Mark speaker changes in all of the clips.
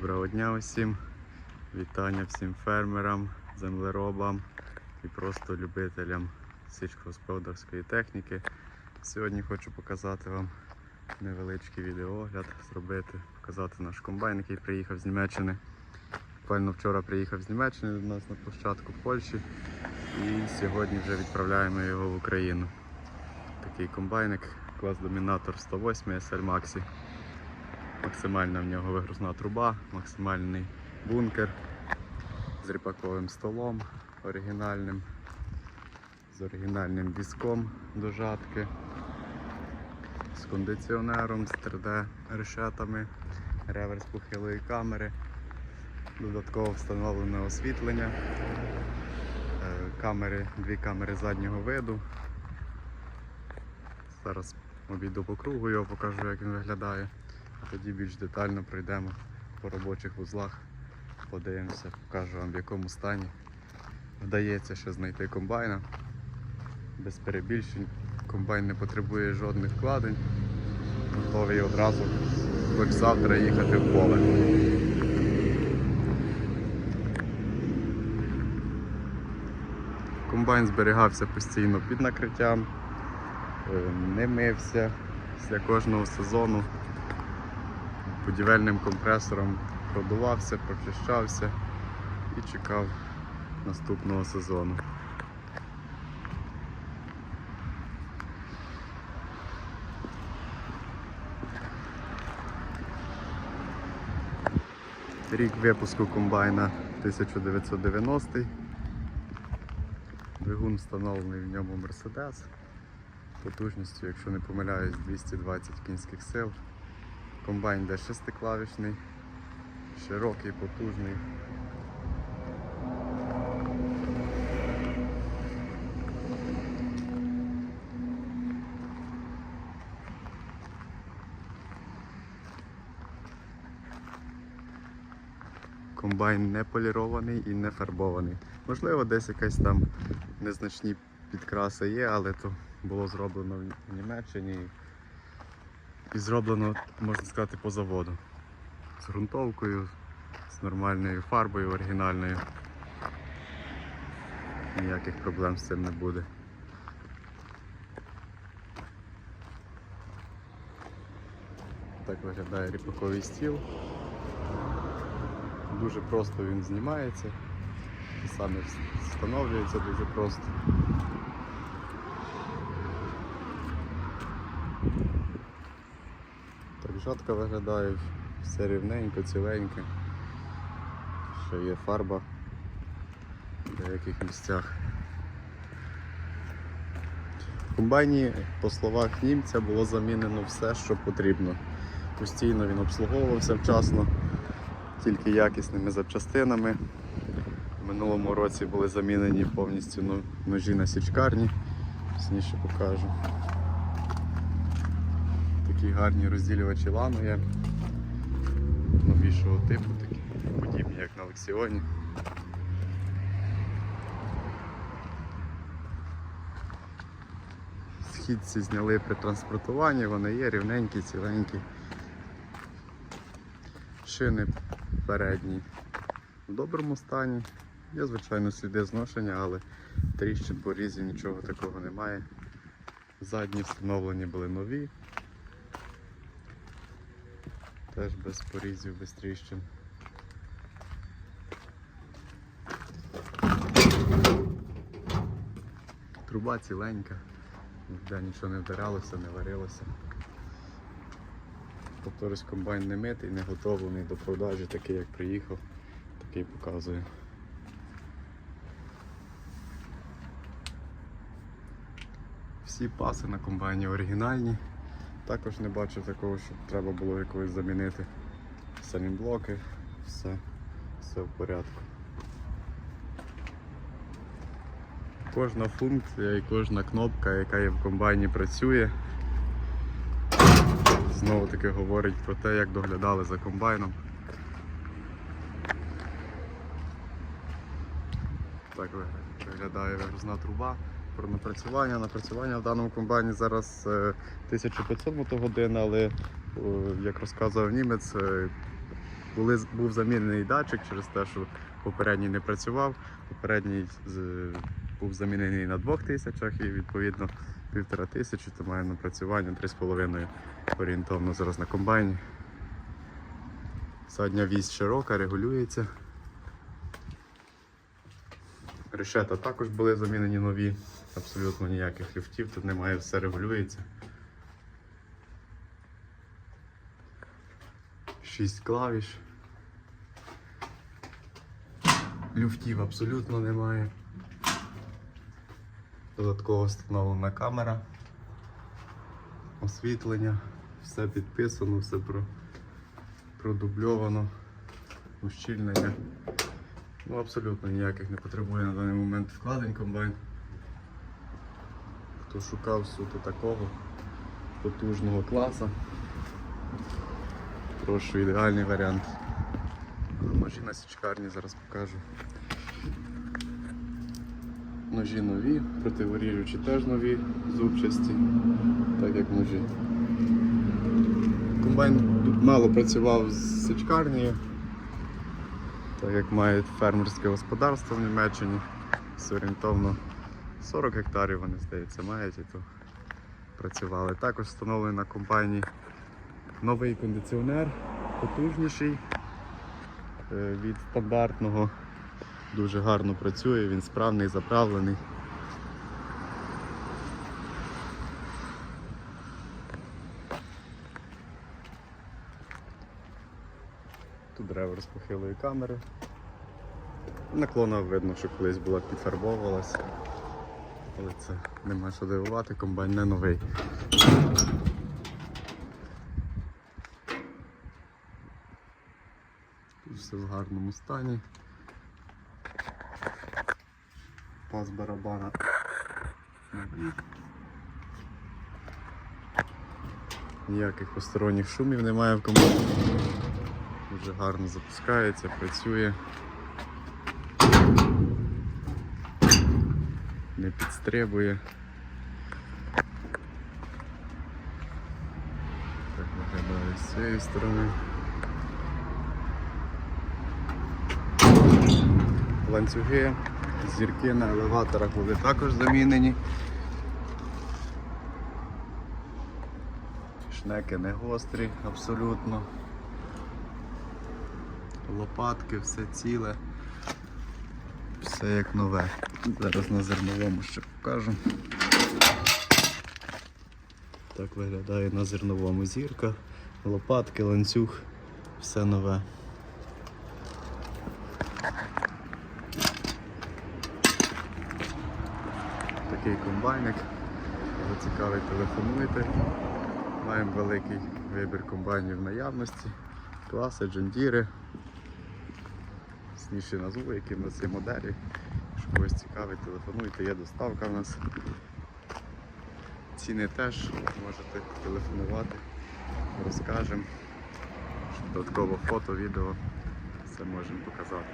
Speaker 1: Доброго дня усім. Вітання всім фермерам, землеробам і просто любителям сільськогосподарської техніки. Сьогодні хочу показати вам невеличкий відеоогляд, зробити, показати наш комбайн, який приїхав з Німеччини. Буквально вчора приїхав з Німеччини до нас на площадку в Польщі і сьогодні вже відправляємо його в Україну. Такий комбайник, клас домінатор 108 SL Maxi. Максимальна в нього вигрузна труба, максимальний бункер з ріпаковим столом оригінальним, з оригінальним візком до жатки, з кондиціонером, з 3D решетами, реверс похилої камери, додатково встановлене освітлення, е, камери, дві камери заднього виду. Зараз обійду по кругу його покажу, як він виглядає. Тоді більш детально пройдемо по робочих вузлах, подивимося, покажу вам в якому стані. Вдається ще знайти комбайна. Без перебільшень. Комбайн не потребує жодних вкладень. Готовий одразу хоч завтра їхати в поле. Комбайн зберігався постійно під накриттям, е, не мився після кожного сезону будівельним компресором продувався, прочищався і чекав наступного сезону. Рік випуску комбайна 1990. Двигун встановлений в ньому Mercedes. Потужністю, якщо не помиляюсь, 220 кінських сил. Комбайн йде шестиклавішний, широкий, потужний. Комбайн не полірований і не фарбований. Можливо, десь якась там незначні підкраси є, але то було зроблено в Німеччині і зроблено, можна сказати, по заводу. З ґрунтовкою, з нормальною фарбою оригінальною. Ніяких проблем з цим не буде. Так виглядає ріпаковий стіл. Дуже просто він знімається. І саме встановлюється дуже просто. Так жатка виглядає, все рівненько, ціленьке. Ще є фарба в деяких місцях. В комбайні, по словах німця, було замінено все, що потрібно. Постійно він обслуговувався вчасно, тільки якісними запчастинами. В минулому році були замінені повністю ну- ножі на січкарні. Пізніше покажу. Такі гарні розділювачі лану є. Новішого типу, такі подібні, як на Лексіоні. Східці зняли при транспортуванні, вони є рівненькі, ціленькі. Шини передні в доброму стані. Є, звичайно, сліди зношення, але тріщин порізів нічого такого немає. Задні встановлені були нові. Теж без порізів, без тріщин. Труба ціленька, ніде нічого не вдарялося, не варилося. Повторюсь, комбайн не митий, не готовлений до продажі, такий як приїхав, такий показує. Всі паси на комбайні оригінальні. Також не бачу такого, щоб треба було якогось замінити. Самі блоки, все, все в порядку. Кожна функція і кожна кнопка, яка є в комбайні, працює. Знову таки говорить про те, як доглядали за комбайном. Так виглядає вигрузна труба. Про напрацювання. Напрацювання в даному комбайні зараз е, 1500 мотогодин, але як розказував німець, е, Були, був замінений датчик через те, що попередній не працював. Попередній був замінений на 2000 і відповідно півтора тисячі, то має напрацювання 3,5 орієнтовно зараз на комбайні. Задня вісь широка, регулюється. Решета також були замінені нові, абсолютно ніяких люфтів, тут немає, все регулюється. 6 клавіш. Люфтів абсолютно немає. Додатково встановлена камера, освітлення, все підписано, все продубльовано, ущільнення. Ну, абсолютно ніяких не потребує на даний момент вкладень комбайн. Хто шукав суто такого потужного класу. Прошу ідеальний варіант. Ножі на січкарні зараз покажу. Ножі нові, противоріжучі теж нові, зубчасті, так як ножі. Комбайн мало працював з січкарнею, так як мають фермерське господарство в Німеччині. З орієнтовно 40 гектарів вони, здається, мають і то працювали. Також встановлений на компанії новий кондиціонер, потужніший е, від стандартного. Дуже гарно працює, він справний, заправлений. Похилої камери. Наклона видно, що колись була підфарбовувалася. Але це нема що дивувати, комбайн не новий. Тут все в гарному стані. Пас барабана. Ніяких посторонніх шумів немає в команді. Дуже гарно запускається, працює. Не підстрибує. Так виглядає з цієї сторони. Ланцюги, зірки на елеваторах були також замінені. Шнеки не гострі абсолютно. Лопатки, все ціле. Все як нове. Зараз на зерновому ще покажу. Так виглядає на зерновому зірка, лопатки, ланцюг, все нове. Такий комбайник. Кого цікавий, телефонуйте. Маємо великий вибір комбайнів наявності. Класи, джендіри. Сніші назву, які в нас є моделі. Якщо когось цікавить, телефонуйте, є доставка в нас. Ціни теж можете телефонувати, розкажемо. Додатково фото, відео, все можемо показати.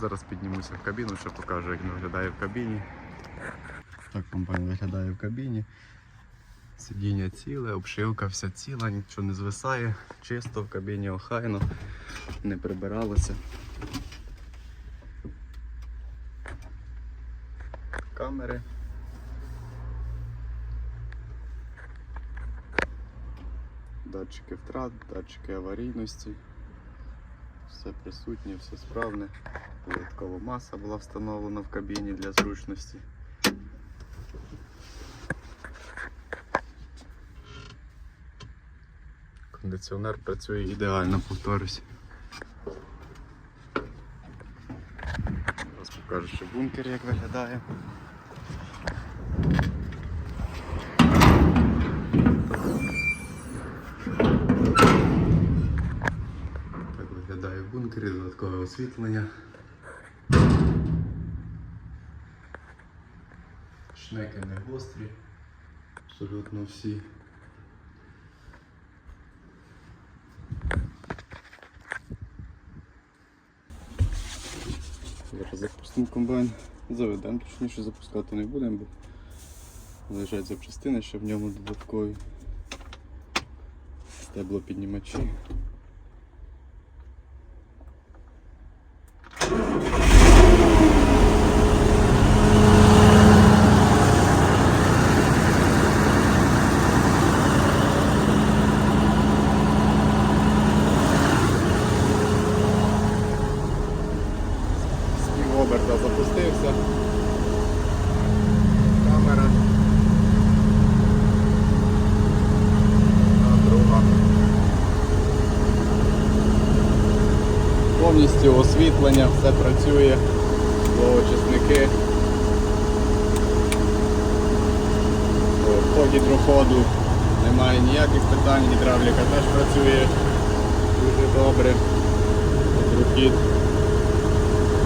Speaker 1: Зараз піднімуся в кабіну, ще покажу, як він виглядає в кабіні. Так комбайн виглядає в кабіні. Сидіння ціле, обшивка вся ціла, нічого не звисає, чисто в кабіні охайно, не прибиралося. Камери. Датчики втрат, датчики аварійності. Все присутнє, все справне. Додаткова маса була встановлена в кабіні для зручності. Кондиціонер працює ідеально, повторюсь. Зараз покажу ще бункер, як виглядає. Так виглядає в бункері, додаткове освітлення. Шнеки не гострі, абсолютно всі. Зараз запустимо комбайн. Заведемо, точніше запускати не будемо, бо лежать запчастини ще в ньому додаткові. Стеблопіднімачі. З півоберта запустився. Камера. А друга. Повністю освітлення, все працює, очисники. По гідроходу немає ніяких питань, гідравліка теж працює дуже добре. Гідрохід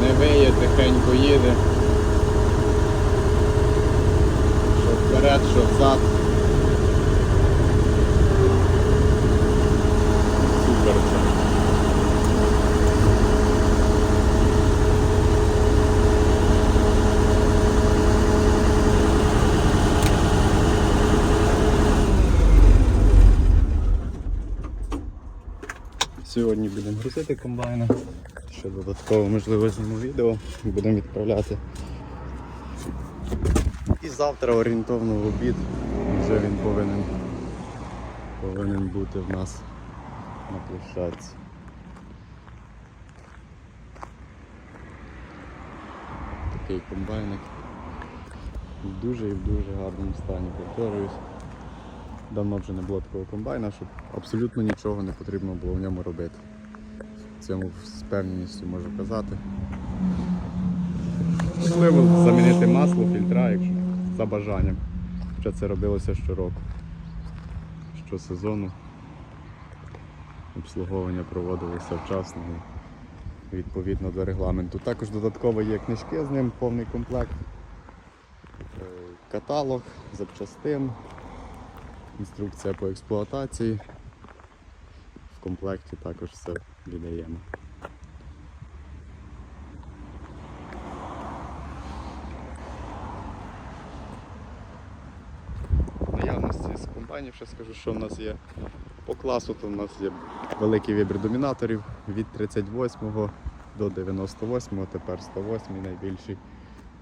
Speaker 1: не виє, тихенько їде. Що вперед, що взад. Сьогодні будемо грузити комбайна. Ще додатково можливо зніму відео і будемо відправляти. І завтра орієнтовно в обід вже він повинен, повинен бути в нас на площадці. Такий комбайник. В дуже і в дуже гарному стані, повторююсь. Давно вже не було такого комбайна, щоб абсолютно нічого не потрібно було в ньому робити. Цьому з певністю можу казати. Можливо, замінити масло, фільтра, якщо за бажанням. Хоча це робилося щороку. Щосезону обслуговування проводилося вчасно і відповідно до регламенту. Також додатково є книжки з ним, повний комплект, е, каталог, запчастин, інструкція по експлуатації. В комплекті також все віддаємо. Наявності з компанії ще скажу, що в нас є по класу, то в нас є великий вибір домінаторів від 38 до 98, тепер 108 найбільший.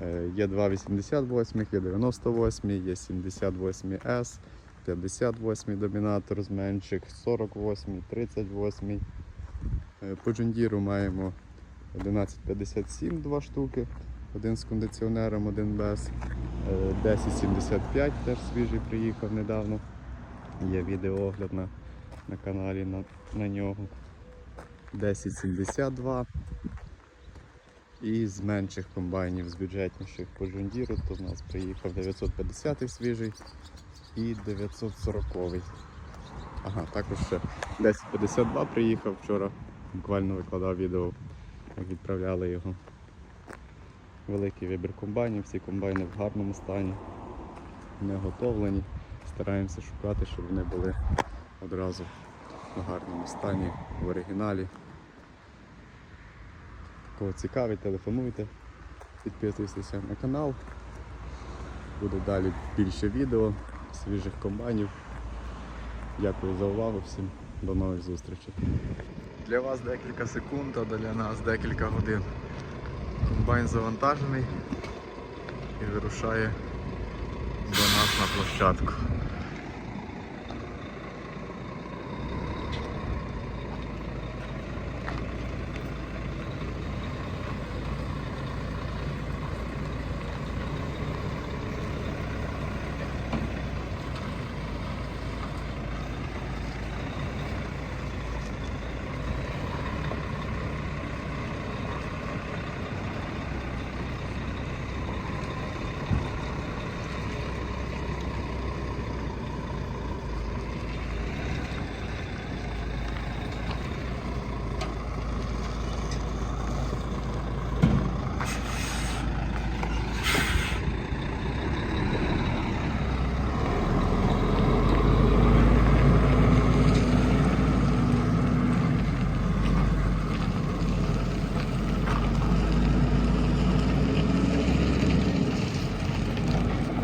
Speaker 1: Е, є 2,88, є 98, є 78S. 58-й домінатор зменшик, 48, 38. По джундіру маємо 11,57 два штуки, один з кондиціонером, один без. Е, 1075 теж свіжий приїхав недавно. Є відеоогляд на на каналі на на нього. 1072. І з менших комбайнів, з бюджетніших по джундіру, то в нас приїхав 950 свіжий і 940. Ага, також ще 1052 приїхав вчора. Буквально викладав відео, як відправляли його. Великий вибір комбайнів, всі комбайни в гарному стані, не готовлені. Стараємося шукати, щоб вони були одразу в гарному стані, в оригіналі. Кого цікавить, телефонуйте, підписуйтесь на канал. Буде далі більше відео, свіжих комбайнів. Дякую за увагу всім. До нових зустрічей. Для вас декілька секунд, а для нас декілька годин. Комбайн завантажений і вирушає до нас на площадку.